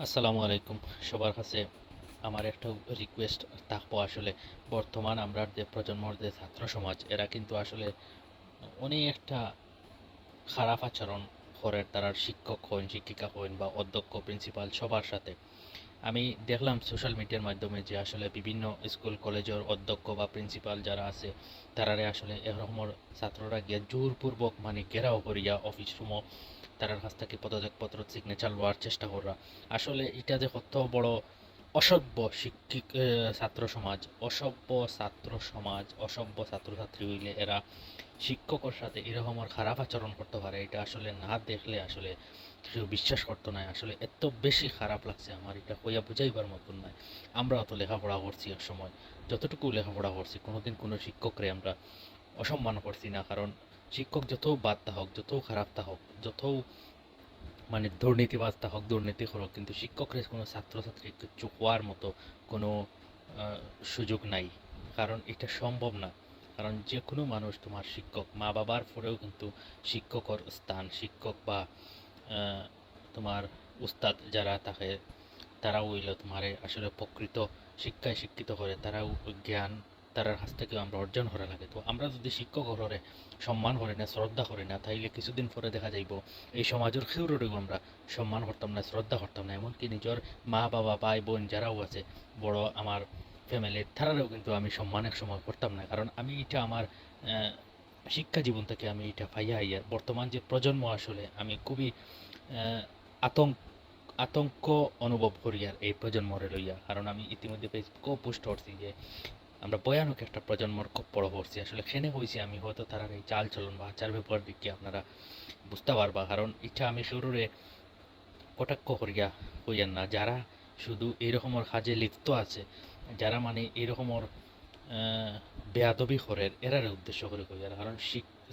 আসসালামু আলাইকুম। সবার কাছে আমার একটা রিকোয়েস্ট থাকব আসলে বর্তমান আমরা যে প্রজন্মর যে ছাত্র সমাজ, এরা কিন্তু আসলে অনেকটা খারাপ আচরণ করে তারা শিক্ষক হন শিক্ষিকা হন বা অধ্যক্ষ প্রিন্সিপাল সবার সাথে। আমি দেখলাম সোশ্যাল মিডিয়ার মাধ্যমে যে আসলে বিভিন্ন স্কুল কলেজের অধ্যক্ষ বা প্রিন্সিপাল যারা আছে, তারারে আসলে এরকমের ছাত্ররা গিয়ে জোরপূর্বক মানে ঘেরাও করিয়া অফিস রুমও তারার কাছ থেকে পদত্যাগপত্র সিগনেচার লওয়ার চেষ্টা করা আসলে এটা যে কত বড় অসভ্য শিক্ষিক ছাত্র সমাজ, অসভ্য ছাত্র সমাজ, অসভ্য ছাত্রছাত্রী হইলে এরা শিক্ষকের সাথে এরকমের খারাপ আচরণ করতে পারে, এটা আসলে না দেখলে আসলে কেউ বিশ্বাস করতো না, আসলে এত বেশি খারাপ লাগছে আমার, এটা কইয়া বুঝাইবার মতন নয় আমরাও তো লেখাপড়া করছি এক সময়, যতটুকু লেখাপড়া করছি, কোনোদিন কোনো শিক্ষকরে আমরা অসম্মান করছি না, কারণ শিক্ষক যত বাদ হোক, যত খারাপ হোক, যত মানে দুর্নীতিবাজ হোক, দুর্নীতি হোক কিন্তু শিক্ষকরা কোনো ছাত্রছাত্রী কিচ্ছু হওয়ার মতো কোনো সুযোগ নাই। কারণ এটা সম্ভব না। কারণ যে কোনো মানুষ তোমার শিক্ষক, মা বাবার পরেও কিন্তু শিক্ষকর স্থান, শিক্ষক বা তোমার উস্তাদ যারা থাকে তারাও হইল তোমার আসলে প্রকৃত শিক্ষায় শিক্ষিত করে, তারাও জ্ঞান তারার কাছ থেকে আমরা অর্জন করা লাগে। তো আমরা যদি শিক্ষক হরে সম্মান করি না, শ্রদ্ধা করি না, তাইলে কিছুদিন পরে দেখা যাইব, এই সমাজের খেউরেও আমরা সম্মান করতাম না, শ্রদ্ধা করতাম না। এমনকি নিজের মা, বাবা, ভাই, বোন যারাও আছে, বড় আমার ফ্যামিলির তারারও কিন্তু আমি সম্মান এক সময় করতাম না। কারণ আমি এটা আমার শিক্ষা জীবন থেকে আমি এটা পাইয়া আইয়া বর্তমান যে প্রজন্ম আসলে আমি খুবই আতঙ্ক আতঙ্ক অনুভব করি আর এই প্রজন্মরে লইয়া। কারণ আমি ইতিমধ্যে ফেসবুকেও পোস্ট করছি যে আমরা ভয়ানক একটা প্রজন্মর পড়ছি। আসলে খেনে হয়েছি আমি, হয়তো তারা এই চাল চলন বা আচার ব্যাপার দিকে আপনারা বুঝতে পারবা। কারণ ইচ্ছা আমি শুরুরে কটাক্ষ করিয়া হইয়ান না, যারা শুধু এইরকমের কাজে লিপ্ত আছে, যারা মানে এইরকমের বেয়াদবি করের এরার উদ্দেশ্য করে কইয়ার কারণ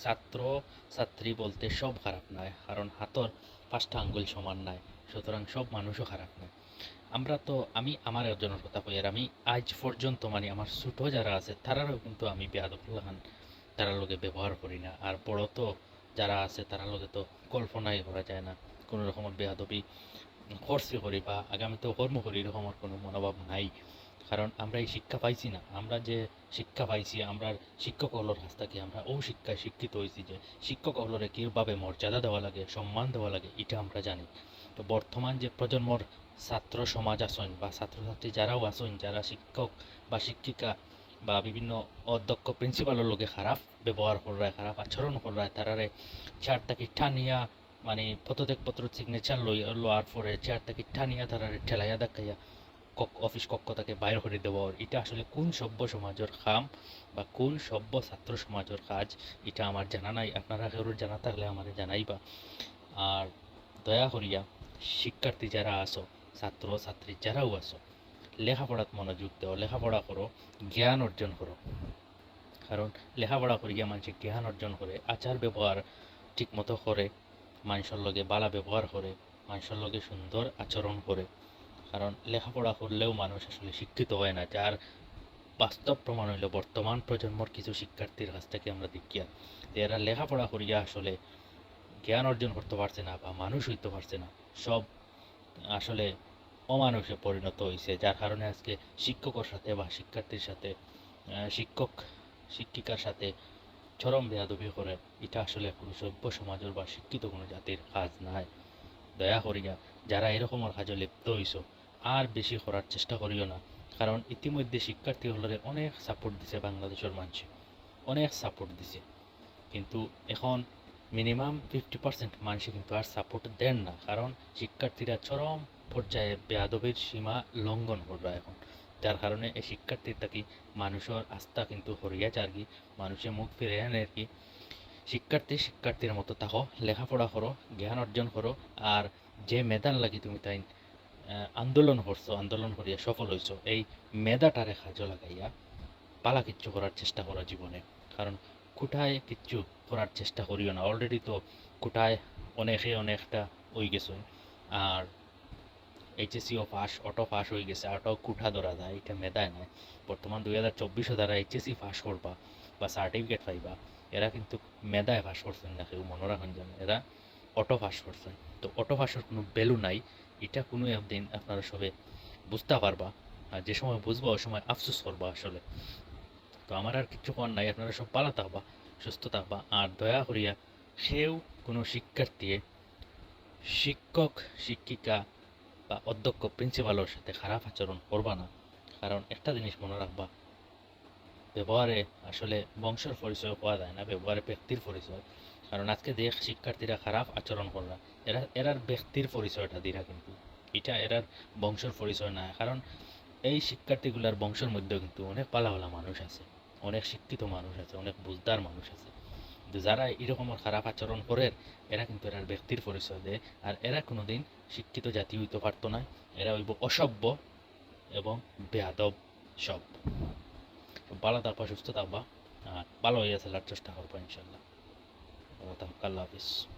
ছাত্র, ছাত্রী বলতে সব খারাপ নয় কারণ হাতর পাঁচটা আঙ্গুল সমান নয় সুতরাং সব মানুষও খারাপ নয়। আমরা তো, আমি আমার একজনের কথা কই, আর আমি আজ পর্যন্ত মানে আমার ছোট যারা আছে, তারারও কিন্তু আমি বেয়াদবুল্লাহ খান তারার লগে ব্যবহার করি না। আর বড় তো যারা আছে তারার লোকে তো কল্পনাই করা যায় না। কোনো রকমের বেয়াদবি করছি করি বা আগামীতেও কর্ম করি এরকমের কোনো মনোভাব নাই। কারণ আমরা এই শিক্ষা পাইছি না। আমরা যে শিক্ষা পাইছি আমরা শিক্ষক হলোর থেকে আমরা ও শিক্ষায় শিক্ষিত হয়েছি যে, শিক্ষক হলরে কীভাবে মর্যাদা দেওয়া লাগে, সম্মান দেওয়া লাগে, এটা আমরা জানি। তো বর্তমান যে প্রজন্মর ছাত্র সমাজ আসন বা ছাত্রছাত্রী যারাও আসন যারা শিক্ষক বা শিক্ষিকা বা বিভিন্ন অধ্যক্ষ প্রিন্সিপালের লোকে খারাপ ব্যবহার করায় খারাপ আচরণ করায় তারারে চেয়ার থেকে টানিয়া মানে পদত্যাগপত্র সিগনেচার লই লওয়ার পরে চেয়ার থেকে টানিয়া তারারে ঠেলাইয়া দেখাইয়া কক- অফিস কক্ষ থেকে বাইর করে দেওয়া এটা আসলে কোন সভ্য সমাজের খাম বা কোন সভ্য ছাত্র সমাজের কাজ এটা আমার জানা নাই। আপনারা জানা থাকলে আমার জানাইবা। আর দয়া করিয়া শিক্ষার্থী যারা আসো ছাত্র, ছাত্রী যারাও আসো লেখাপড়াত মনোযোগ দাও, লেখাপড়া করো, জ্ঞান অর্জন করো। কারণ লেখাপড়া করিয়া মানুষ জ্ঞান অর্জন করে, আচার ব্যবহার ঠিকমতো করে, মানুষের লগে বালা ব্যবহার করে, মানুষের লগে সুন্দর আচরণ করে। কারণ লেখাপড়া করলেও মানুষ আসলে শিক্ষিত হয় না, যার বাস্তব প্রমাণ হইল বর্তমান প্রজন্মর কিছু শিক্ষার্থীর কাছ থেকে আমরা দেখিয়া। এরা লেখাপড়া করিয়া আসলে জ্ঞান অর্জন করতে পারছে না বা মানুষ হইতে পারছে না। সব আসলে অমানুষে পরিণত হয়েছে যার কারণে আজকে শিক্ষকের সাথে বা শিক্ষার্থীর সাথে শিক্ষক, শিক্ষিকার সাথে চরম বেয়াদবি করে, এটা আসলে কোনো সভ্য সমাজের বা শিক্ষিত কোনো জাতির কাজ নাই। দয়া করিয়া যারা এরকমের কাজে লিপ্ত হইছো, আর বেশি করার চেষ্টা করিও না, কারণ ইতিমধ্যে শিক্ষার্থী হলরে অনেক সাপোর্ট দিছে বাংলাদেশের মানুষ, অনেক সাপোর্ট দিছে। কিন্তু এখন মিনিমাম ফিফটি পার্সেন্ট মানুষ কিন্তু আর সাপোর্ট দেন না। কারণ শিক্ষার্থীরা চরম পর্যায়ে বেয়াদবির সীমা লঙ্ঘন করবে এখন। যার কারণে এই শিক্ষার্থীর থাকি মানুষের আস্থা কিন্তু হরিয়া যার কি। মানুষের মুখ ফিরে আনে আর কি। শিক্ষার্থী শিক্ষার্থীর মতো থাকো, লেখাপড়া করো, জ্ঞান অর্জন করো আর যে মেধার লাগি তুমি তাই আন্দোলন করছ, আন্দোলন করিয়া সফল হইছো, এই মেধাটারে কাজে লাগাইয়া পালা কিচ্ছু করার চেষ্টা করো জীবনে। কারণ কোঠায় কিচ্ছু করার চেষ্টা করিও না। অলরেডি তো কোঠায় অনেকে অনেকটা হয়ে গেছে। আর এইচএসিও পাস অটো পাস হয়ে গেছে। অটো কুঠা ধরা যায়, এটা মেধায় নয়। বর্তমান দুই হাজার চব্বিশে দ্বারা এইচএসি পাস করবা বা সার্টিফিকেট পাইবা, এরা কিন্তু মেধায় পাস করছেন না কেউ, মনে রাখেন যেন। এরা অটো পাস করছেন তো অটো পাসের কোনো ভ্যালু নাই। এটা কোনো একদিন আপনারা সবে বুঝতে পারবা। আর যে সময় বুঝবা, ওই সময় আফসোস করবা আসলে। তো আমার আর কিছু করার নাই, আপনারা সব পালাতে থাকবা সুস্থ থাকবা আর দয়া করিয়া সেও কোনো শিক্ষার্থী শিক্ষক, শিক্ষিকা বা অধ্যক্ষ প্রিন্সিপালের সাথে খারাপ আচরণ করবা না। কারণ একটা জিনিস মনে রাখবা, ব্যবহারে আসলে বংশের পরিচয় পাওয়া যায় না, ব্যবহারে ব্যক্তির পরিচয়। কারণ আজকে যে শিক্ষার্থীরা খারাপ আচরণ করলা এরা, এরার ব্যক্তির পরিচয়টা দিরা কিন্তু। এটা এরার বংশের পরিচয় না। কারণ এই শিক্ষার্থীগুলার বংশের মধ্যেও কিন্তু অনেক পালাওয়ালা মানুষ আছে। অনেক শিক্ষিত মানুষ আছে, অনেক বুঝদার মানুষ আছে। যারা এরকম খারাপ আচরণ করে এরা কিন্তু এরা ব্যক্তির পরিচয় দেয়। আর এরা কোনোদিন শিক্ষিত জাতি হইতে পারতো না। এরা হইব অসভ্য এবং বেয়াদব সব। ভালো থাকবা, সুস্থ থাকবা। আর ভালো চলার চেষ্টা করব ইনশাল্লাহ আল্লাহ হাফিজ।